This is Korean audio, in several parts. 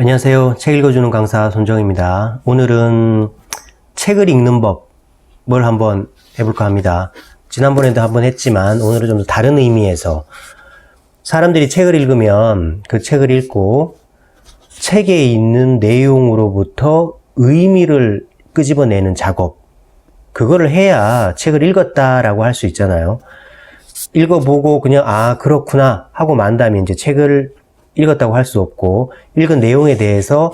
안녕하세요. 책 읽어주는 강사 손정입니다. 오늘은 책을 읽는 법을 한번 해볼까 합니다. 지난번에도 한번 했지만 오늘은 좀더 다른 의미에서 사람들이 책을 읽으면 그 책을 읽고 책에 있는 내용으로부터 의미를 끄집어내는 작업. 그거를 해야 책을 읽었다라고 할 수 있잖아요. 읽어보고 그냥 아 그렇구나 하고 만 다음에 이제 책을 읽었다고 할 수 없고 읽은 내용에 대해서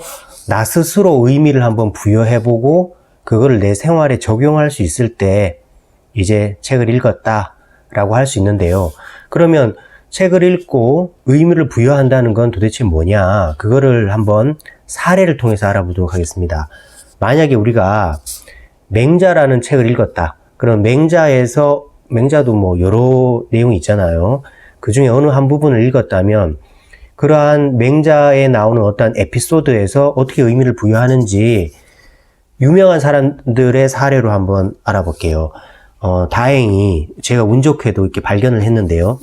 나 스스로 의미를 한번 부여해보고 그거를 내 생활에 적용할 수 있을 때 이제 책을 읽었다라고 할 수 있는데요. 그러면 책을 읽고 의미를 부여한다는 건 도대체 뭐냐? 그거를 한번 사례를 통해서 알아보도록 하겠습니다. 만약에 우리가 맹자라는 책을 읽었다. 그럼 맹자에서 맹자도 뭐 여러 내용이 있잖아요. 그 중에 어느 한 부분을 읽었다면 그러한 맹자에 나오는 어떤 에피소드에서 어떻게 의미를 부여하는지 유명한 사람들의 사례로 한번 알아볼게요. 어, 다행히 제가 운 좋게도 이렇게 발견을 했는데요.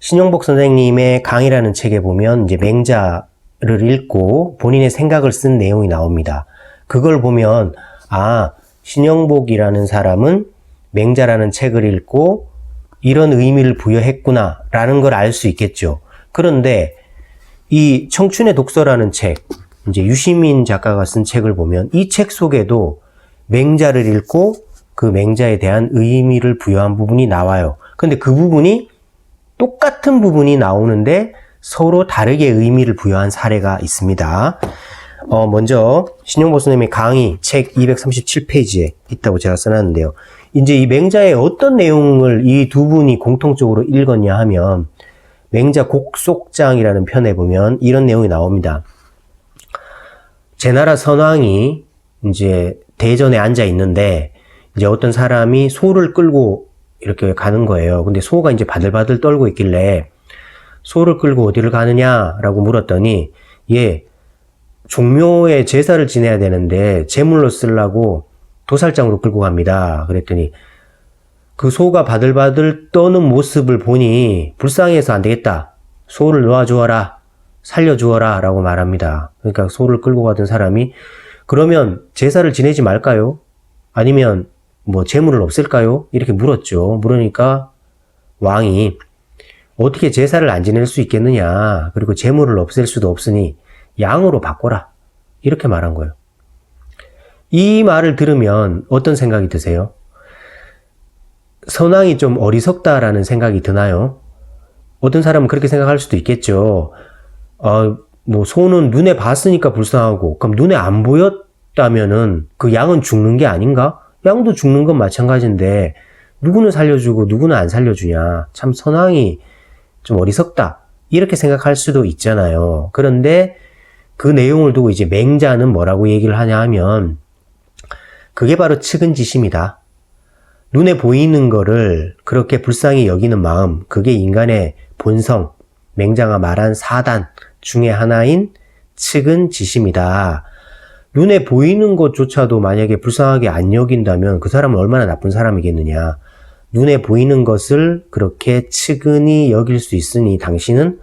신용복 선생님의 강의라는 책에 보면 이제 맹자를 읽고 본인의 생각을 쓴 내용이 나옵니다. 그걸 보면 아 신영복이라는 사람은 맹자라는 책을 읽고 이런 의미를 부여했구나라는 걸 알 수 있겠죠. 그런데 이 청춘의 독서라는 책, 이제 유시민 작가가 쓴 책을 보면 이 책 속에도 맹자를 읽고 그 맹자에 대한 의미를 부여한 부분이 나와요. 근데 그 부분이 똑같은 부분이 나오는데 서로 다르게 의미를 부여한 사례가 있습니다. 어, 먼저 신용보 선생님의 강의 책 237페이지에 있다고 제가 써놨는데요. 이제 이 맹자의 어떤 내용을 이 두 분이 공통적으로 읽었냐 하면 맹자 곡속장이라는 편에 보면 이런 내용이 나옵니다. 제 나라 선왕이 이제 대전에 앉아 있는데 이제 어떤 사람이 소를 끌고 이렇게 가는 거예요. 근데 소가 이제 바들바들 떨고 있길래 소를 끌고 어디를 가느냐라고 물었더니 예 종묘에 제사를 지내야 되는데 제물로 쓰려고 도살장으로 끌고 갑니다. 그랬더니 그 소가 바들바들 떠는 모습을 보니 불쌍해서 안 되겠다. 소를 놓아주어라. 살려주어라. 라고 말합니다. 그러니까 소를 끌고 가던 사람이 그러면 제사를 지내지 말까요? 아니면 뭐 재물을 없앨까요? 이렇게 물었죠. 물으니까 왕이 어떻게 제사를 안 지낼 수 있겠느냐. 그리고 재물을 없앨 수도 없으니 양으로 바꿔라. 이렇게 말한 거예요. 이 말을 들으면 어떤 생각이 드세요? 선왕이 좀 어리석다라는 생각이 드나요? 어떤 사람은 그렇게 생각할 수도 있겠죠. 어, 뭐, 소는 눈에 봤으니까 불쌍하고, 그럼 눈에 안 보였다면은 그 양은 죽는 게 아닌가? 양도 죽는 건 마찬가지인데, 누구는 살려주고 누구는 안 살려주냐. 참 선왕이 좀 어리석다. 이렇게 생각할 수도 있잖아요. 그런데 그 내용을 두고 이제 맹자는 뭐라고 얘기를 하냐 하면, 그게 바로 측은지심이다. 눈에 보이는 거를 그렇게 불쌍히 여기는 마음, 그게 인간의 본성, 맹자가 말한 사단 중에 하나인 측은 지심이다. 눈에 보이는 것조차도 만약에 불쌍하게 안 여긴다면 그 사람은 얼마나 나쁜 사람이겠느냐. 눈에 보이는 것을 그렇게 측은히 여길 수 있으니 당신은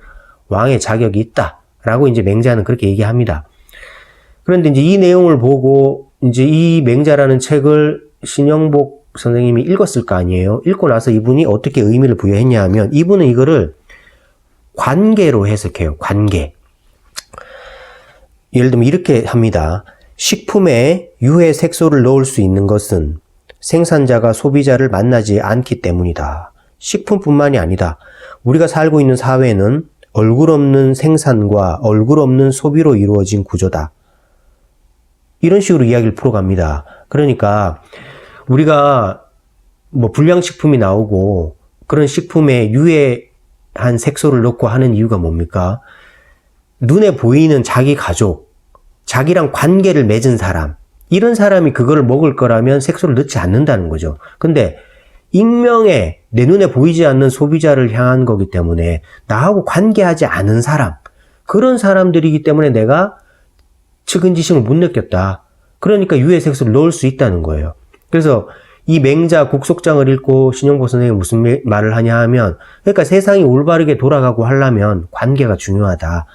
왕의 자격이 있다. 라고 이제 맹자는 그렇게 얘기합니다. 그런데 이제 이 내용을 보고 이제 이 맹자라는 책을 신영복 선생님이 읽었을 거 아니에요. 읽고 나서 이분이 어떻게 의미를 부여했냐 하면 이분은 이거를 관계로 해석해요. 관계. 예를 들면 이렇게 합니다. 식품에 유해 색소를 넣을 수 있는 것은 생산자가 소비자를 만나지 않기 때문이다. 식품뿐만이 아니다. 우리가 살고 있는 사회는 얼굴 없는 생산과 얼굴 없는 소비로 이루어진 구조다. 이런 식으로 이야기를 풀어갑니다. 그러니까 우리가 뭐 불량식품이 나오고 그런 식품에 유해한 색소를 넣고 하는 이유가 뭡니까? 눈에 보이는 자기 가족, 자기랑 관계를 맺은 사람, 이런 사람이 그거를 먹을 거라면 색소를 넣지 않는다는 거죠. 근데 익명의 내 눈에 보이지 않는 소비자를 향한 거기 때문에 나하고 관계하지 않은 사람, 그런 사람들이기 때문에 내가 측은지심을 못 느꼈다. 그러니까 유해 색소를 넣을 수 있다는 거예요. 그래서 이 맹자 곡속장을 읽고 신영보 선생님이 무슨 말을 하냐 하면 그러니까 세상이 올바르게 돌아가고 하려면 관계가 중요하다.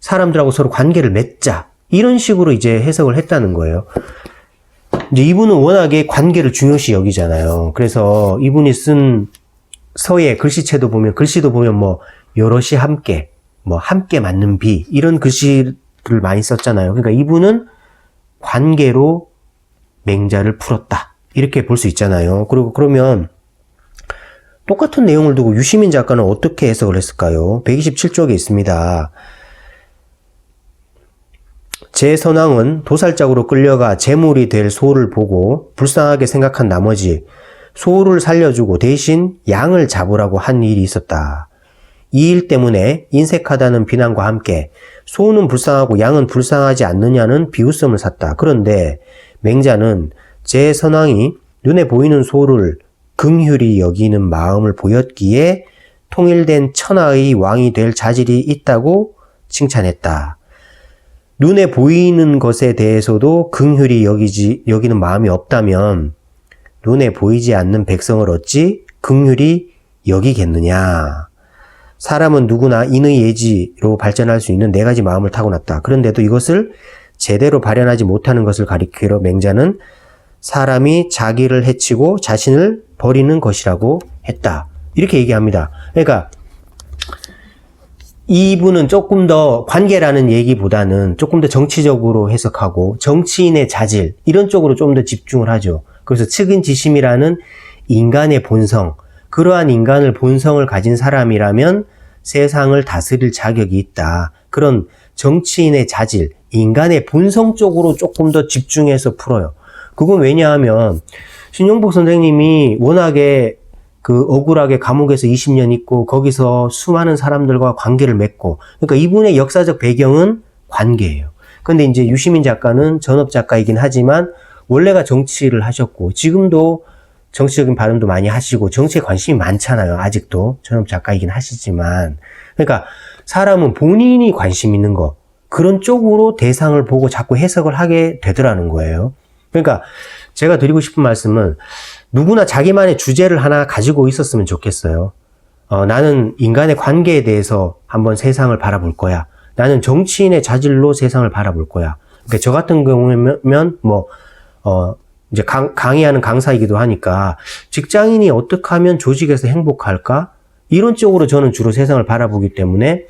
사람들하고 서로 관계를 맺자. 이런 식으로 이제 해석을 했다는 거예요. 이제 이분은 워낙에 관계를 중요시 여기잖아요. 그래서 이분이 쓴 서예 글씨체도 보면 글씨도 보면 뭐 여럿이 함께 뭐 함께 맞는 비 이런 글씨를 많이 썼잖아요. 그러니까 이분은 관계로 맹자를 풀었다. 이렇게 볼 수 있잖아요. 그리고 그러면 똑같은 내용을 두고 유시민 작가는 어떻게 해석을 했을까요? 127쪽에 있습니다. 제 선왕은 도살장으로 끌려가 제물이 될 소를 보고 불쌍하게 생각한 나머지 소를 살려주고 대신 양을 잡으라고 한 일이 있었다. 이 일 때문에 인색하다는 비난과 함께 소는 불쌍하고 양은 불쌍하지 않느냐는 비웃음을 샀다. 그런데 맹자는 제 선왕이 눈에 보이는 소를 긍휼히 여기는 마음을 보였기에 통일된 천하의 왕이 될 자질이 있다고 칭찬했다. 눈에 보이는 것에 대해서도 긍휼히 여기지, 여기는 마음이 없다면 눈에 보이지 않는 백성을 어찌 긍휼히 여기겠느냐. 사람은 누구나 인의 예지로 발전할 수 있는 네 가지 마음을 타고났다. 그런데도 이것을 제대로 발현하지 못하는 것을 가리키러 맹자는 사람이 자기를 해치고 자신을 버리는 것이라고 했다. 이렇게 얘기합니다. 그러니까 이분은 조금 더 관계라는 얘기보다는 조금 더 정치적으로 해석하고 정치인의 자질 이런 쪽으로 좀 더 집중을 하죠. 그래서 측은지심이라는 인간의 본성, 그러한 인간을 본성을 가진 사람이라면 세상을 다스릴 자격이 있다. 그런 정치인의 자질, 인간의 본성 쪽으로 조금 더 집중해서 풀어요. 그건 왜냐하면 신용복 선생님이 워낙에 그 억울하게 감옥에서 20년 있고 거기서 수많은 사람들과 관계를 맺고 그러니까 이분의 역사적 배경은 관계예요. 근데 이제 유시민 작가는 전업 작가이긴 하지만 원래가 정치를 하셨고 지금도 정치적인 발언도 많이 하시고 정치에 관심이 많잖아요. 아직도 전업 작가이긴 하시지만 그러니까 사람은 본인이 관심 있는 거 그런 쪽으로 대상을 보고 자꾸 해석을 하게 되더라는 거예요. 그러니까 제가 드리고 싶은 말씀은 누구나 자기만의 주제를 하나 가지고 있었으면 좋겠어요. 어, 나는 인간의 관계에 대해서 한번 세상을 바라볼 거야. 나는 정치인의 자질로 세상을 바라볼 거야. 그러니까 저 같은 경우면 뭐 어, 이제 강, 강의하는 강사이기도 하니까 직장인이 어떻게 하면 조직에서 행복할까? 이런 쪽으로 저는 주로 세상을 바라보기 때문에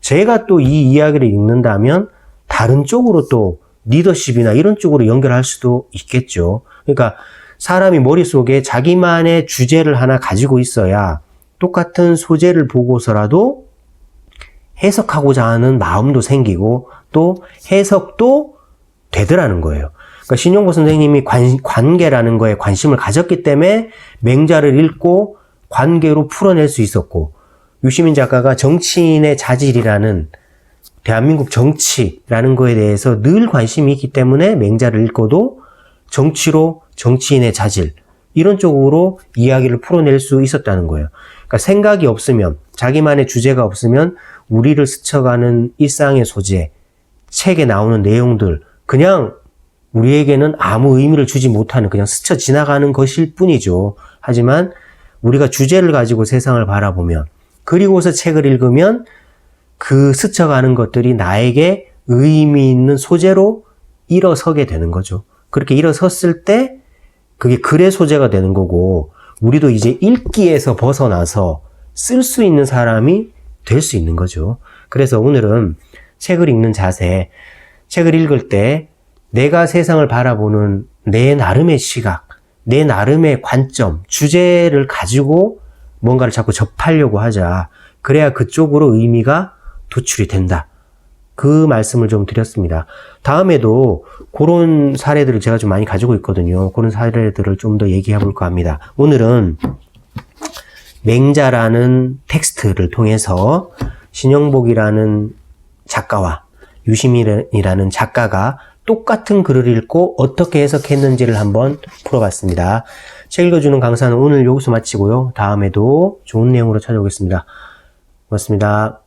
제가 또 이 이야기를 읽는다면 다른 쪽으로 또 리더십이나 이런 쪽으로 연결할 수도 있겠죠. 그러니까 사람이 머릿속에 자기만의 주제를 하나 가지고 있어야 똑같은 소재를 보고서라도 해석하고자 하는 마음도 생기고 또 해석도 되더라는 거예요. 그러니까 신용보 선생님이 관, 관계라는 거에 관심을 가졌기 때문에 맹자를 읽고 관계로 풀어낼 수 있었고 유시민 작가가 정치인의 자질이라는 대한민국 정치라는 거에 대해서 늘 관심이 있기 때문에 맹자를 읽고도 정치로 정치인의 자질 이런 쪽으로 이야기를 풀어낼 수 있었다는 거예요. 그러니까 생각이 없으면 자기만의 주제가 없으면 우리를 스쳐가는 일상의 소재, 책에 나오는 내용들 그냥 우리에게는 아무 의미를 주지 못하는 그냥 스쳐 지나가는 것일 뿐이죠. 하지만 우리가 주제를 가지고 세상을 바라보면 그리고서 책을 읽으면 그 스쳐가는 것들이 나에게 의미 있는 소재로 일어서게 되는 거죠. 그렇게 일어섰을 때 그게 글의 소재가 되는 거고 우리도 이제 읽기에서 벗어나서 쓸 수 있는 사람이 될 수 있는 거죠. 그래서 오늘은 책을 읽는 자세, 책을 읽을 때 내가 세상을 바라보는 내 나름의 시각, 내 나름의 관점, 주제를 가지고 뭔가를 자꾸 접하려고 하자. 그래야 그쪽으로 의미가 도출이 된다. 그 말씀을 좀 드렸습니다. 다음에도 그런 사례들을 제가 좀 많이 가지고 있거든요. 그런 사례들을 좀 더 얘기해 볼까 합니다. 오늘은 맹자라는 텍스트를 통해서 신영복이라는 작가와 유시민이라는 작가가 똑같은 글을 읽고 어떻게 해석했는지를 한번 풀어봤습니다. 책 읽어주는 강사는 오늘 여기서 마치고요. 다음에도 좋은 내용으로 찾아오겠습니다. 고맙습니다.